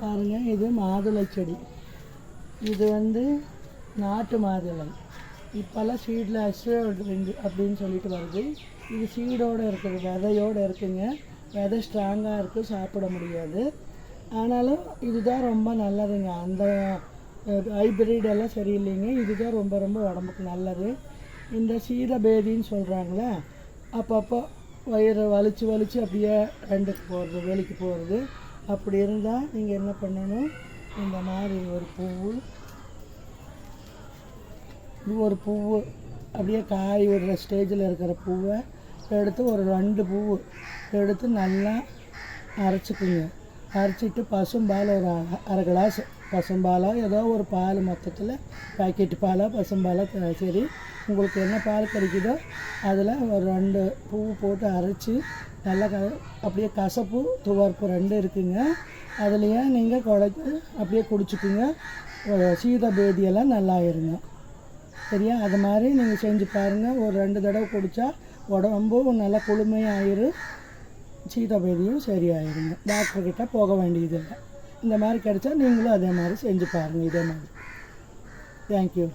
பாருங்கள் இது மாதுளை செடி. இது வந்து நாட்டு மாதுளை. இப்போல்லாம் சீடில் ரெண்டு அப்படின்னு சொல்லிட்டு வருது. இது சீடோடு இருக்குது விதையோடு இருக்குங்க. விதை ஸ்ட்ராங்காக இருக்குது சாப்பிட முடியாது. ஆனாலும் இதுதான் ரொம்ப நல்லதுங்க. அந்த ஹைப்ரிடெல்லாம் சரியில்லைங்க. இதுதான் ரொம்ப ரொம்ப உடம்புக்கு நல்லது. இந்த சீதபேதின்னு சொல்கிறாங்களே அப்பப்போ வயிறு வலிச்சு வலிச்சு அப்படியே ரெண்டுக்கு போகிறது வேலைக்கு போகிறது அப்படி இருந்தால் நீங்கள் என்ன பண்ணணும்? இந்த மாதிரி ஒரு பூவு இது ஒரு பூவு அப்படியே காய் விடுற ஸ்டேஜில் இருக்கிற பூவை எடுத்து ஒரு ரெண்டு பூவு எடுத்து நல்லா அரைச்சிக்குங்க. அரைச்சிட்டு பசும்பால் ஒரு அரை- அரை கிளாஸ் பசும்பாலோ ஏதோ ஒரு பால் மொத்தத்தில் பாக்கெட் பாலோ பசும்பாலோ சரி. உங்களுக்கு என்ன பால் கிடைக்குதோ அதில் ஒரு ரெண்டு பூ போட்டு அரைச்சி நல்லா க அப்படியே கசப்பு துவர்ப்பு ரெண்டு இருக்குங்க. அதுலேயே நீங்கள் குழைச்சி அப்படியே குடிச்சுக்குங்க. சீத பேதியெல்லாம் நல்லா இருங்க சரியா? அது மாதிரி நீங்கள் செஞ்சு பாருங்கள் ஒரு ரெண்டு தடவை குடித்தா உடம்பும் நல்லா குளுமையாயிரும் சீதபேதியும் சரியாயிருங்க டாக்டர்கிட்ட போக வேண்டியதில்லை. இந்த மாதிரி கிடைச்சா நீங்களும் அதே மாதிரி செஞ்சு பாருங்கள் இதே மாதிரி. தேங்க்யூ